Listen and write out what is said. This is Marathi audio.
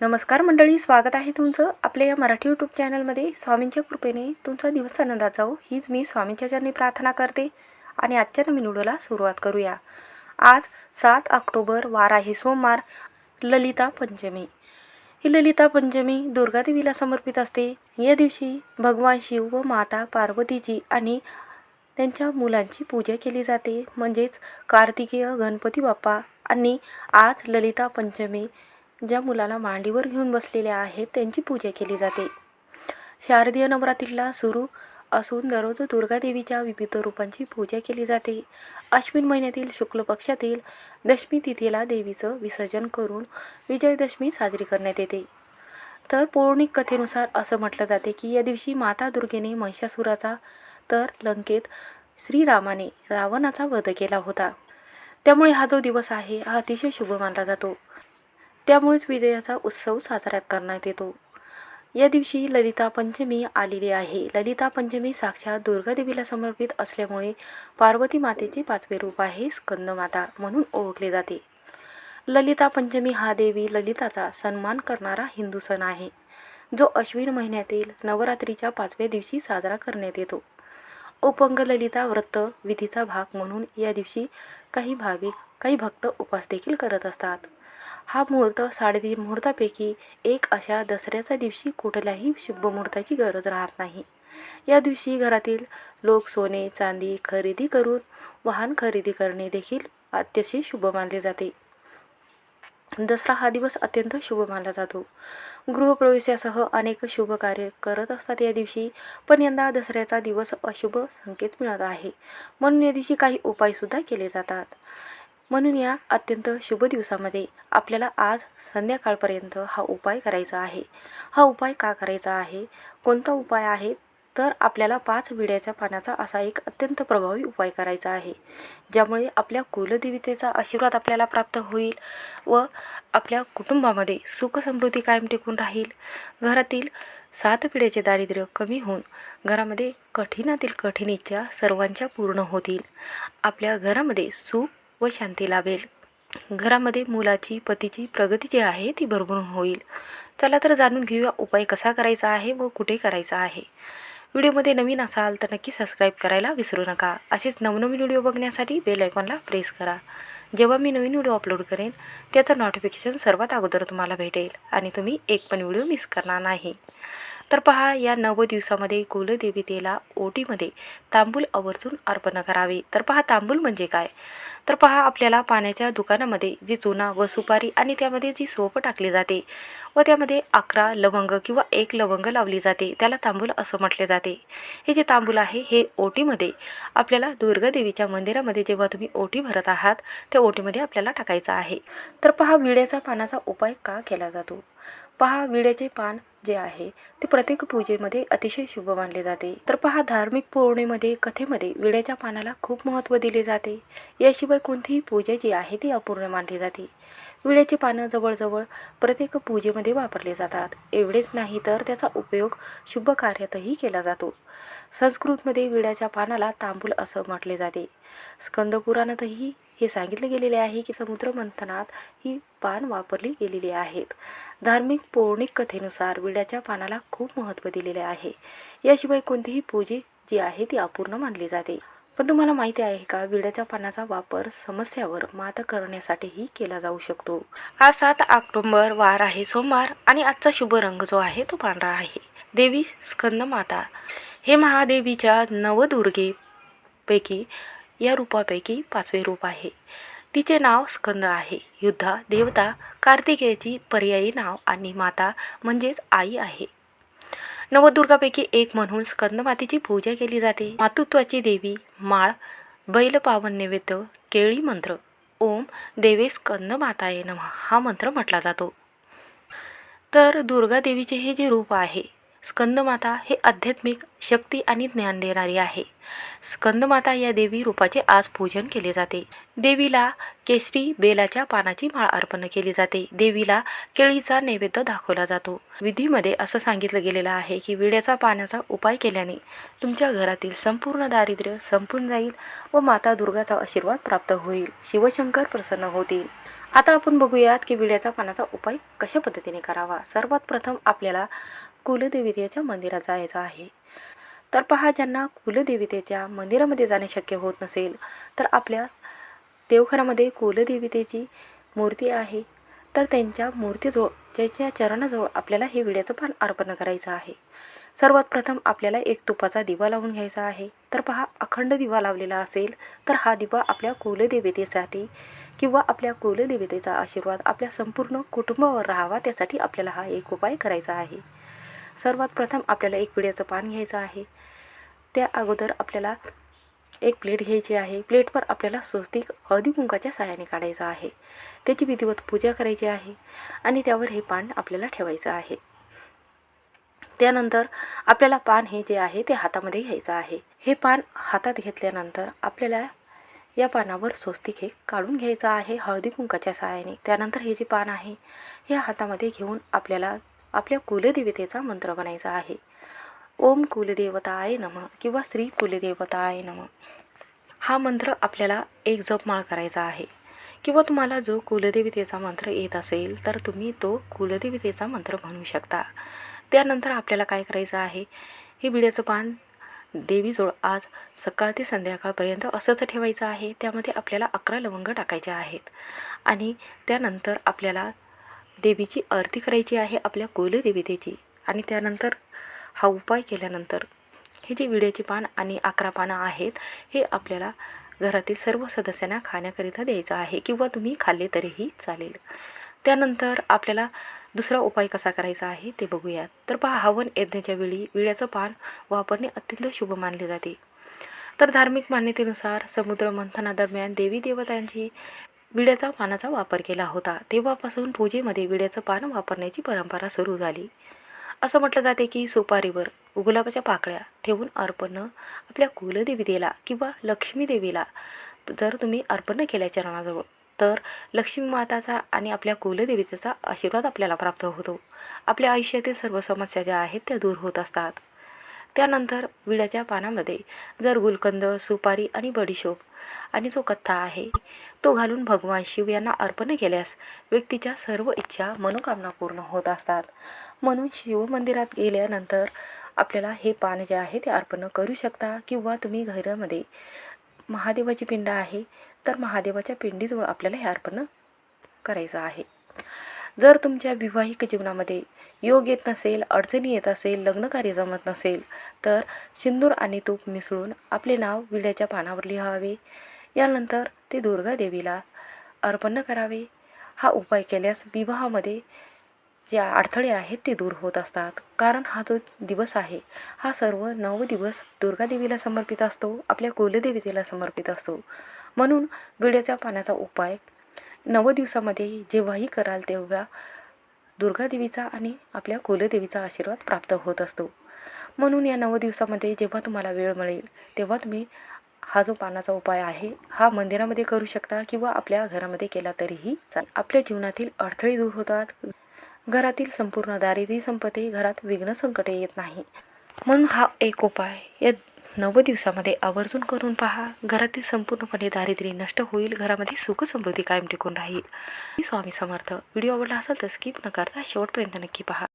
नमस्कार मंडळी स्वागत आहे तुमचं आपल्या या मराठी यूट्यूब चॅनलमध्ये स्वामींच्या कृपेने तुमचा दिवस आनंदात जाऊ हीच मी स्वामींच्या चरणी प्रार्थना करते आणि आजच्या नवीन व्हिडिओला सुरुवात करूया. आज सात ऑक्टोबर वार आहे सोमवार ललिता पंचमी. ही ललिता पंचमी दुर्गादेवीला समर्पित असते. या दिवशी भगवान शिव व माता पार्वतीची आणि त्यांच्या मुलांची पूजा केली जाते. म्हणजेच कार्तिकेय गणपती बाप्पा आणि आज ललिता पंचमी. ज्या मुलाला मांडीवर घेऊन बसलेल्या आहेत त्यांची पूजा केली जाते. शारदीय नवरात्रीला सुरू असून दररोज दुर्गादेवीच्या विविध रूपांची पूजा केली जाते. अश्विन महिन्यातील शुक्ल पक्षातील दशमी तिथीला देवीचं विसर्जन करून विजयदशमी साजरी करण्यात येते. तर पौराणिक कथेनुसार असं म्हटलं जाते की या दिवशी माता दुर्गेने महिषासुराचा तर लंकेत श्रीरामाने रावणाचा वध केला होता. त्यामुळे हा जो दिवस आहे हा अतिशय शुभ मानला जातो. त्यामुळेच विजयाचा उत्सव साजरा करण्यात येतो. या दिवशी ललिता पंचमी आलेली आहे. ललिता पंचमी साक्षात दुर्गादेवीला समर्पित असल्यामुळे पार्वती मातेचे पाचवे रूप आहे स्कंदमाता म्हणून ओळखले जाते. ललिता पंचमी हा देवी ललिताचा सन्मान करणारा हिंदू सण आहे. जो अश्विन महिन्यातील नवरात्रीच्या पाचव्या दिवशी साजरा करण्यात येतो. उपंग ललिता व्रत विधीचा भाग म्हणून या दिवशी काही भाविक काही भक्त उपास देखील करत असतात. हा मुहूर्त साडेतीन मुहूर्तापैकी एक अशा दसऱ्याच्या दिवशी कुठल्याही शुभ मुहूर्ताची गरज राहत नाही. या दिवशी घरातील लोक सोने चांदी खरेदी करून वाहन खरेदी करणे देखील अतिशय शुभ मानले जाते. दसरा हा दिवस अत्यंत शुभ मानला जातो. गृहप्रवेशासह अनेक शुभ कार्य करत असतात या दिवशी पण यंदा दसऱ्याचा दिवस अशुभ संकेत मिळत आहे. म्हणून या दिवशी काही उपायसुद्धा केले जातात. म्हणून या अत्यंत शुभ दिवसामध्ये आपल्याला आज संध्याकाळपर्यंत हा उपाय करायचा आहे. हा उपाय का करायचा आहे? कोणता उपाय आहे? तर आपल्याला पाच विड्याच्या पाण्याचा असा एक अत्यंत प्रभावी उपाय करायचा आहे ज्यामुळे आपल्या कुलदेवतेचा आशीर्वाद आपल्याला प्राप्त होईल व आपल्या कुटुंबामध्ये सुख समृद्धी कायम टिकून राहील. घरातील सात पिढ्याचे दारिद्र्य कमी होऊन घरामध्ये कठीणातील कठीण इच्छा सर्वांच्या पूर्ण होतील. आपल्या घरामध्ये सुख व शांती लाभेल. घरामध्ये मुलाची पतीची प्रगती जी आहे ती भरभरून होईल. चला तर जाणून घेऊया उपाय कसा करायचा आहे व कुठे करायचा आहे. व्हिडिओमध्ये नवीन असाल तर नक्की सबस्क्राईब करायला विसरू नका. असेच नवनवीन व्हिडिओ बघण्यासाठी बेल आयकॉनला प्रेस करा. जेव्हा मी नवीन व्हिडिओ अपलोड करेन त्याचं नोटिफिकेशन सर्वात अगोदर तुम्हाला भेटेल आणि तुम्ही एक पण व्हिडिओ मिस करणार नाही. तर पहा या नव दिवसामध्ये कुलदेवतेला ओटीमध्ये तांबूल आवर्जून अर्पण करावे. तर पहा तांबूल म्हणजे काय? तर पहा आपल्याला पाण्याच्या दुकानामध्ये जी चुना व सुपारी आणि त्यामध्ये जी सोप टाकली जाते व त्यामध्ये अकरा लवंग किंवा एक लवंग लावली जाते त्याला तांबूल असं म्हटले जाते. हे जे तांबूल आहे हे ओटीमध्ये आपल्याला दुर्गादेवीच्या मंदिरामध्ये जेव्हा तुम्ही ओटी भरत आहात त्या ओटीमध्ये आपल्याला टाकायचं आहे. तर पहा विड्याच्या पानाचा उपाय का केला जातो? पहा विड्याचे पान जे आहे ते प्रत्येक पूजेमध्ये अतिशय शुभ मानले जाते. तर पहा धार्मिक पौर्णिमेमध्ये कथेमध्ये विड्याच्या पानाला खूप महत्त्व दिले जाते. याशिवाय कोणतीही पूजा जी आहे ती अपूर्ण मानली जाते. विड्याची पानं जवळजवळ प्रत्येक पूजेमध्ये वापरले जातात. एवढेच नाही तर त्याचा उपयोग शुभ कार्यातही केला जातो. संस्कृतमध्ये विड्याच्या पानाला तांबूल असं म्हटले जाते. स्कंदपुराणातही हे सांगितले गेलेले आहे की समुद्र मंथनात ही पान वापरली गेलेली आहेत. धार्मिक पौराणिक कथेनुसार विड्याच्या पानाला खूप महत्त्व दिलेले आहे. याशिवाय कोणतीही पूजे जी आहे ती अपूर्ण मानली जाते. पण तुम्हाला माहिती आहे का विड्याच्या पानाचा वापर समस्यावर मात करण्यासाठीही केला जाऊ शकतो. आज सात ऑक्टोबर वार आहे सोमवार आणि आजचा शुभ रंग जो आहे तो पांढरा आहे. देवी स्कंदमाता हे महादेवीच्या नवदुर्गेपैकी या रूपापैकी पाचवे रूप आहे. तिचे नाव स्कंद आहे. युद्धा देवता कार्तिकेयची पर्यायी नाव आणि माता म्हणजेच आई आहे. नवदुर्गापैकी एक म्हणून स्कंदमातेची पूजा केली जाते. मातृत्वाची देवी माळ बैलपावन नैवेद्य केळी मंत्र ओम देवे स्कंद माताये नम हा मंत्र म्हटला जातो. तर दुर्गा देवीचे हे जे रूप आहे स्कंदमाता हे आध्यात्मिक शक्ती आणि ज्ञान देणारी आहे. स्कंदमाता या देवी रूपाचे आज पूजन केले जाते. देवीला केसरी बेलाच्या पानाची माळ अर्पण केली जाते. देवीला केळीचा नैवेद्य दाखवला जातो. विधीमध्ये असं सांगितलं गेलेलं आहे की विड्याचा पाण्याचा उपाय केल्याने तुमच्या घरातील संपूर्ण दारिद्र्य संपून जाईल व माता दुर्गाचा आशीर्वाद प्राप्त होईल. शिवशंकर प्रसन्न होतील. आता आपण बघूयात की विड्याचा पानाचा उपाय कशा पद्धतीने करावा? सर्वात प्रथम आपल्याला कुलदेवतेच्या मंदिरात जायचं आहे. तर पहा ज्यांना कुलदेवतेच्या मंदिरामध्ये जाणे शक्य होत नसेल तर आपल्या देवघरामध्ये कुलदेवतेची मूर्ती आहे. तर त्यांच्या मूर्तीजवळ ज्याच्या चरणाजवळ आपल्याला हे विड्याचं पान अर्पण करायचं आहे. सर्वात प्रथम आपल्याला एक तुपाचा दिवा लावून घ्यायचा आहे. तर पहा अखंड दिवा लावलेला असेल तर हा दिवा आपल्या कुलदेवतेसाठी किंवा आपल्या कुलदेवतेचा आशीर्वाद आपल्या संपूर्ण कुटुंबावर राहावा त्यासाठी आपल्याला हा एक उपाय करायचा आहे. सर्वात प्रथम आपल्याला एक पिढ्याचं पान घ्यायचं आहे. त्या अगोदर आपल्याला एक प्लेट घ्यायची आहे. प्लेटवर आपल्याला स्वस्तिक हळदी कुंकाच्या साहाय्याने काढायचं आहे. त्याची विधिवत पूजा करायची आहे आणि त्यावर हे पान आपल्याला ठेवायचं आहे. त्यानंतर आपल्याला पान हे जे आहे ते हातामध्ये घ्यायचं आहे. हे पान हातात घेतल्यानंतर आपल्याला या पानावर स्वस्तिक हे काढून घ्यायचं आहे हळदी कुंकाच्या सहाय्याने त्यानंतर हे जे पान आहे हे हातामध्ये घेऊन आपल्याला आपल्या कुलदेवतेचा मंत्र बनायचा आहे. ओम कुलदेवता आहे नम किंवा श्री आहे नम. हा मंत्र आपल्याला एक जपमाळ करायचा आहे. किंवा तुम्हाला जो कुलदेवतेचा मंत्र येत असेल तर तुम्ही तो कुलदेवतेचा मंत्र म्हणू शकता. त्यानंतर आपल्याला काय करायचं आहे? हे बिड्याचं पान देवीजवळ आज सकाळ ते संध्याकाळपर्यंत असंच ठेवायचं आहे. त्यामध्ये आपल्याला अकरा लवंग टाकायचे आहेत. आणि त्यानंतर आपल्याला देवीची आरती करायची आहे आपल्या कुलदेवतेची. आणि त्यानंतर हा उपाय केल्यानंतर हे जे विड्याचे पान आणि अकरा पानं आहेत हे आपल्याला घरातील सर्व सदस्यांना खाण्याकरिता द्यायचं आहे किंवा तुम्ही खाल्ले तरीही चालेल. त्यानंतर आपल्याला दुसरा उपाय कसा करायचा आहे ते बघूयात. तर पहा हवन यज्ञाच्या वेळी विड्याचं पान वापरणे अत्यंत शुभ मानले जाते. तर धार्मिक मान्यतेनुसार समुद्र मंथनादरम्यान देवी देवतांची विड्याचा पानाचा वापर केला होता. तेव्हापासून पूजेमध्ये विड्याचं पान वापरण्याची परंपरा सुरू झाली. असं म्हटलं जाते की सुपारीवर गुलाबाच्या पाकळ्या ठेवून अर्पण आपल्या कुलदेवीतेला किंवा लक्ष्मीदेवीला जर तुम्ही अर्पण केल्या चरणाजवळ तर लक्ष्मी माताचा आणि आपल्या कुलदेवीतेचा आशीर्वाद आपल्याला प्राप्त होतो. आपल्या आयुष्यातील सर्व समस्या ज्या आहेत त्या दूर होत असतात. त्यानंतर विड्याच्या पानामध्ये जर गुलकंद सुपारी आणि बडीशोप आणि जो कथ्था आहे तो घालून भगवान शिव यांना अर्पण केल्यास व्यक्तीच्या सर्व इच्छा मनोकामना पूर्ण होत असतात. म्हणून शिवमंदिरात गेल्यानंतर आपल्याला हे पान जे आहे ते अर्पण करू शकता किंवा तुम्ही घरामध्ये महादेवाची पिंड आहे तर महादेवाच्या पिंडीजवळ आपल्याला हे अर्पण करायचं आहे. जर तुमच्या विवाहिक जीवनामध्ये योग येत नसेल अडचणी येत असेल लग्नकार्य जमत नसेल तर सिंदूर आणि तूप मिसळून आपले नाव विड्याच्या पानावर लिहावे. यानंतर ते दुर्गा देवीला अर्पण करावे. हा उपाय केल्यास विवाहामध्ये जे अडथळे आहेत ते दूर होत असतात. कारण हा जो दिवस आहे हा सर्व नऊ दिवस दुर्गादेवीला समर्पित असतो आपल्या कुलदेवतेला समर्पित असतो. म्हणून विड्याच्या पाण्याचा उपाय नव दिवसामध्ये जेव्हाही कराल तेव्हा दुर्गादेवीचा आणि आपल्या कुलदेवीचा आशीर्वाद प्राप्त होत असतो. म्हणून या नव दिवसामध्ये जेव्हा तुम्हाला वेळ मिळेल तेव्हा तुम्ही हा जो पानाचा उपाय आहे हा मंदिरामध्ये करू शकता किंवा आपल्या घरामध्ये केला तरीही चालेल. आपल्या जीवनातील अडथळे दूर होतात. घरातील संपूर्ण दारिद्र्य संपते घरात विघ्न संकटे येत नाही. म्हणून हा एक उपाय या नव दिवसामध्ये आवर्जून करून पहा. घरातील संपूर्णपणे दारिद्र्य नष्ट होईल. घरामध्ये सुख समृद्धी कायम टिकून राहील. स्वामी समर्थ. व्हिडिओ आवडला असेल तर स्किप न करता शेवटपर्यंत नक्की पहा.